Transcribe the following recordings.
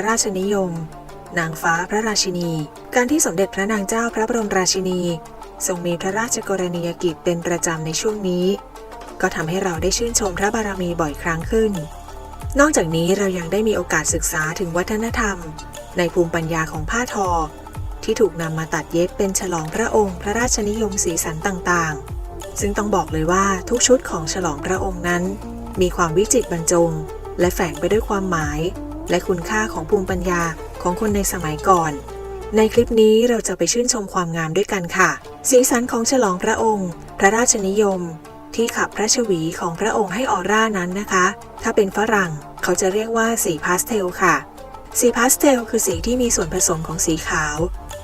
ระราชนิยม นางฟ้าพระราชินี การที่สมเด็จพระนางเจ้าพระบรมราชินี ทรงมีพระราชกรณียกิจเป็นประจำในช่วงนี้ ก็ทำให้เราได้ชื่นชมพระบารมีบ่อยครั้งขึ้น นอกจากนี้เรายังได้มีโอกาสศึกษาถึงวัฒนธรรม ในภูมิปัญญาของผ้าทอ ที่ถูกนำมาตัดเย็บเป็นฉลองพระองค์ พระราชนิยมสีสันต่างๆ ซึ่งต้องบอกเลยว่าทุกชุดของฉลองพระองค์นั้น มีความวิจิตรบรรจง และแฝงไปด้วยความหมาย และคุณค่าของภูมิปัญญาของคนในสมัยก่อน ในคลิปนี้เราจะไปชื่นชมความงามด้วยกันค่ะ สีสันของฉลองพระองค์ พระราชนิยม ที่ขับพระชวีของพระองค์ให้ออร่านั้นนะคะ ถ้าเป็นฝรั่งเขาจะเรียกว่าสีพาสเทลค่ะ สีพาสเทลคือสีที่มีส่วนผสมของสีขาว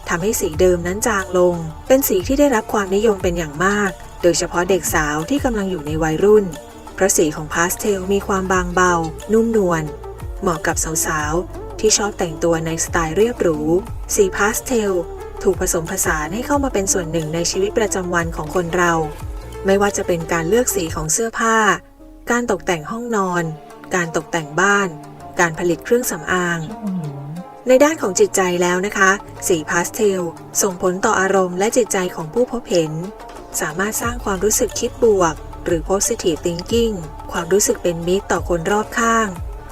ทำให้สีเดิมนั้นจางลง เป็นสีที่ได้รับความนิยมเป็นอย่างมาก โดยเฉพาะเด็กสาวที่กำลังอยู่ในวัยรุ่น เพราะสีของพาสเทลมีความบางเบา นุ่มนวล เหมาะกับสาวๆ ที่ชอบแต่งตัวในสไตล์เรียบหรู สีพาสเทล ถูกผสมผสานให้เข้ามาเป็นส่วนหนึ่งในชีวิตประจำวันของคนเรา ไม่ว่าจะเป็นการเลือกสีของเสื้อผ้า การตกแต่งห้องนอน การตกแต่งบ้าน การผลิตเครื่องสำอาง ในด้านของจิตใจแล้วนะคะ สีพาสเทล ส่งผลต่ออารมณ์และจิตใจของผู้พบเห็น สามารถสร้างความรู้สึกคิดบวก หรือ positive thinking ความรู้สึกเป็นมิตรต่อคนรอบข้าง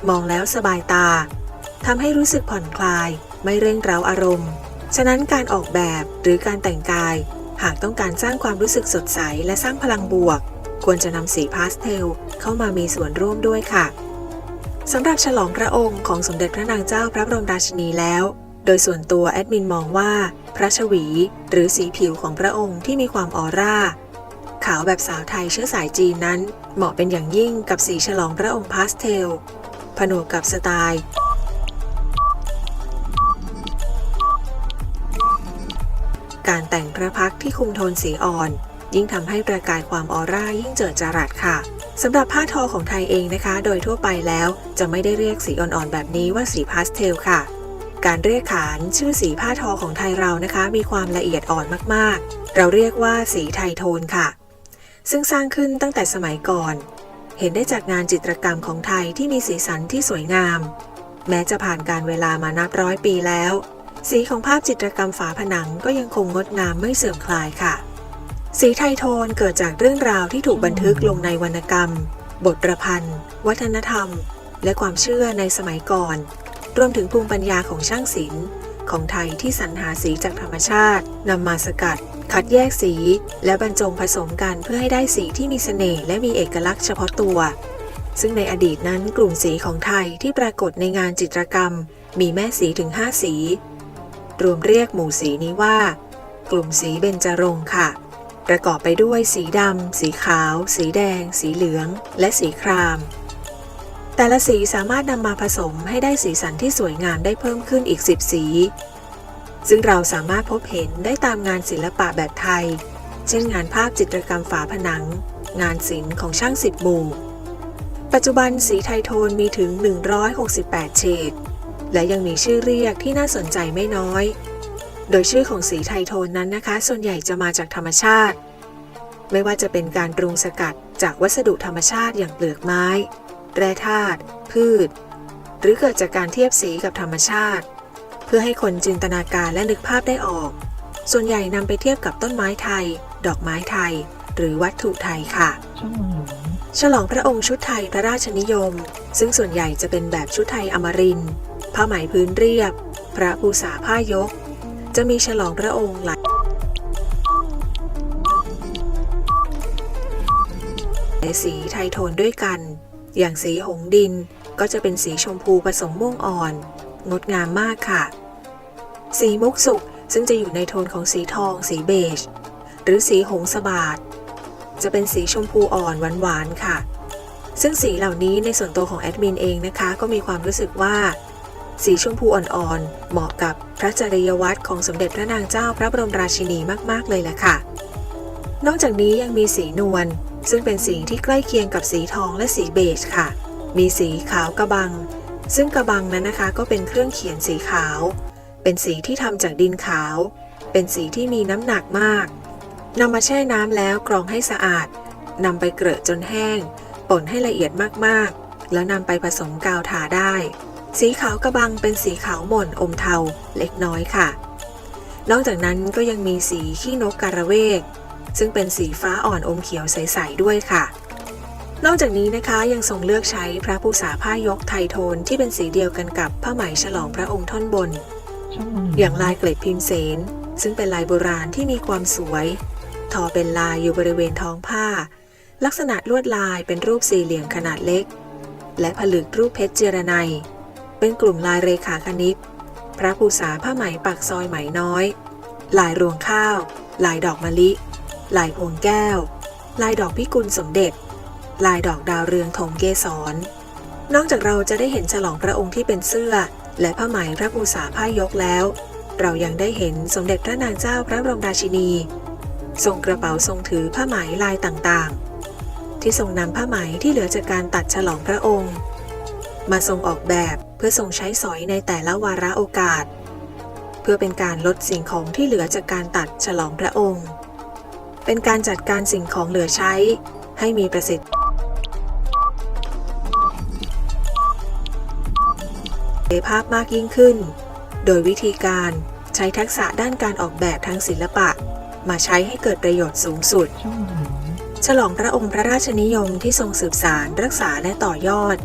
มองแล้วสบายตาทำให้รู้สึกผ่อนคลาย ไม่เร่งเร้าอารมณ์ ฉะนั้นการออกแบบหรือการแต่งกาย หากต้องการสร้างความรู้สึกสดใสและสร้างพลังบวก ควรจะนำสีพาสเทลเข้ามามีส่วนร่วมด้วยค่ะสำหรับฉลองพระองค์ของสมเด็จพระนางเจ้าพระบรมราชินีแล้ว โดยส่วนตัวแอดมินมองว่า พระชวี หรือสีผิวของพระองค์ที่มีความออร่า ขาวแบบสาวไทยเชื้อสายจีนนั้น เหมาะเป็นอย่างยิ่งกับสีฉลองพระองค์พาสเทล ผนวกกับสไตล์ การแต่งพระพักที่คุมโทนสีอ่อน ยิ่งทำให้ประกายความออร่ายิ่งเจิดจรัสค่ะสำหรับผ้าทอของไทยเองนะคะ โดยทั่วไปแล้วจะไม่ได้เรียกสีอ่อนๆแบบนี้ว่าสีพาสเทลค่ะ การเรียกขานชื่อสีผ้าทอของไทยเรานะคะ มีความละเอียดอ่อนมากๆ เราเรียกว่าสีไทยโทนค่ะ ซึ่งสร้างขึ้นตั้งแต่สมัยก่อน เห็นได้จากงานจิตรกรรมของไทยที่มีสีสันที่สวยงาม แม้จะผ่านการเวลามานับร้อยปีแล้ว สีของภาพจิตรกรรมฝาผนังก็ยังคงงดงามไม่เสื่อมคลายค่ะ สีไทยโทนเกิดจากเรื่องราวที่ถูกบันทึกลงในวรรณกรรม บทประพันธ์ วัฒนธรรม และความเชื่อในสมัยก่อน รวมถึงภูมิปัญญาของช่างศิลป์ ของไทยที่สรรหาสีจากธรรมชาตินำมาสกัด คัดแยกสี และบรรจงผสมกันเพื่อให้ได้สีที่มีเสน่ห์และมีเอกลักษณ์เฉพาะตัว ซึ่งในอดีตนั้นกลุ่มสีของไทยที่ปรากฏในงานจิตรกรรม มีแม่สีถึง 5 สี รวมเรียกหมู่สีนี้ว่า กลุ่มสีเบญจรงค์ค่ะ ประกอบไปด้วยสีดำสีขาว สีแดง สีเหลือง และสีคราม แต่ละสีสามารถนำมาผสมให้ได้สีสันที่สวยงามได้เพิ่มขึ้นอีก 10 สี ซึ่งเราสามารถพบเห็นได้ตามงานศิลปะแบบไทย เช่นงานภาพจิตรกรรมฝาผนัง งานศิลป์ของช่างสิบหมู่ปัจจุบันสีไทโทนมีถึง 168 เฉด และยังมีชื่อเรียกที่น่าสนใจไม่น้อย โดยชื่อของสีไทโทนนั้นนะคะ ส่วนใหญ่จะมาจากธรรมชาติ ไม่ว่าจะเป็นการปรุงสกัดจากวัสดุธรรมชาติอย่างเปลือกไม้ แร่ธาตุพืช หรือเกิดจากการเทียบสีกับธรรมชาติ เพื่อให้คนจินตนาการและนึกภาพได้ออก ส่วนใหญ่นำไปเทียบกับต้นไม้ไทย ดอกไม้ไทย หรือวัตถุไทยค่ะ ฉลองพระองค์ชุดไทยพระราชนิยม ซึ่งส่วนใหญ่จะเป็นแบบชุดไทยอมรินทร์ผ้าไหมพื้นเรียบ พระภูษาผ้ายก จะมีฉลองพระองค์หลายสีไทยโทนด้วยกัน อย่างสีหงดินก็จะเป็นสีชมพูผสมม่วงอ่อน งดงามมากค่ะ สีมุกสุกซึ่งจะอยู่ในโทนของสีทอง สีเบจ หรือสีหงสบาดจะเป็นสีชมพูอ่อนหวานๆค่ะ ซึ่งสีเหล่านี้ในส่วนตัวของแอดมินเองนะคะ ก็มีความรู้สึกว่า สีชมพูอ่อนๆ เหมาะกับพระจริยวัตรของสมเด็จพระนางเจ้าพระบรมราชินีมากๆเลยแหละค่ะ นอกจากนี้ยังมีสีนวล ซึ่งเป็นสีที่ใกล้เคียงกับสีทองและสีเบจค่ะ มีสีขาวกระบัง ซึ่งกระบังนั้นนะคะก็เป็นเครื่องเขียนสีขาว เป็นสีที่ทำจากดินขาว เป็นสีที่มีน้ำหนักมากนำมาแช่น้ำแล้วกรองให้สะอาดนำไปเกลือจนแห้ง ป่นให้ละเอียดมากๆ แล้วนำไปผสมกาวทาได้ สีขาวกระบังเป็นสีขาวหม่นอมเทาเล็กน้อยค่ะ นอกจากนั้นก็ยังมีสีขี้นกการะเวก ซึ่งเป็นสีฟ้าอ่อนอมเขียวใสๆด้วยค่ะ นอกจากนี้นะคะยังทรงเลือกใช้พระภูษาผ้ายกไทยโทนที่เป็นสีเดียวกันกับผ้าไหมฉลองพระองค์ท่อนบน อย่างลายเกล็ดพิมพ์เสน ซึ่งเป็นลายโบราณที่มีความสวย ทอเป็นลายอยู่บริเวณท้องผ้า ลักษณะลวดลายเป็นรูปสี่เหลี่ยมขนาดเล็ก และผลึกรูปเพชรเจรไนยเป็นกลุ่มลายเรขาคณิตพระภูษาผ้าไหมปักซอยไหมน้อย ลายรวงข้าว ลายดอกมะลิ ลายพวงแก้ว ลายดอกพิกุลสมเด็จ ลายดอกดาวเรืองธงเกสร นอกจากเราจะได้เห็นฉลองพระองค์ที่เป็นเสื้อ และผ้าไหมพระภูษาผ้ายกแล้ว เรายังได้เห็นสมเด็จพระนางเจ้าพระบรมราชินี ทรงกระเป๋าทรงถือผ้าไหมลายต่างๆ ที่ทรงนำผ้าไหมที่เหลือจากการตัดฉลองพระองค์ มาทรงออกแบบเพื่อทรงใช้สอยในแต่ละวาระโอกาส เพื่อเป็นการลดสิ่งของที่เหลือจากการตัดฉลองพระองค์ เป็นการจัดการสิ่งของเหลือใช้ ให้มีประสิทธิภาพมากยิ่งขึ้น โดยวิธีการใช้ทักษะด้านการออกแบบทางศิลปะ มาใช้ให้เกิดประโยชน์สูงสุด ฉลองพระองค์พระราชนิยมที่ทรงสืบสารรักษาและต่อยอด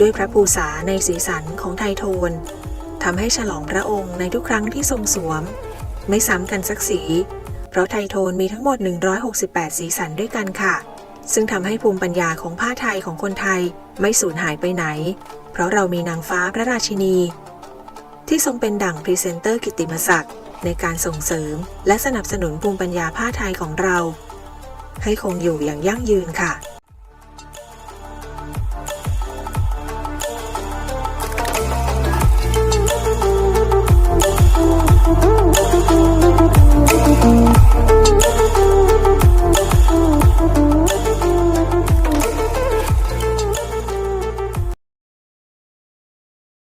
ด้วยพระภูษาในสีสันของไทโทนทำให้ฉลองพระองค์ในทุกครั้งที่ทรงสวม ไม่ซ้ำกันสักสี เพราะไทยโทนมีทั้งหมด 168 สีสันด้วยกันค่ะ ซึ่งทำให้ภูมิปัญญาของผ้าไทยของคนไทยไม่สูญหายไปไหน เพราะเรามีนางฟ้าพระราชินี ที่ทรงเป็นดั่งพรีเซนเตอร์กิติมศักดิ์ในการส่งเสริม และสนับสนุนภูมิปัญญาผ้าไทยของเรา ให้คงอยู่อย่างยั่งยืนค่ะ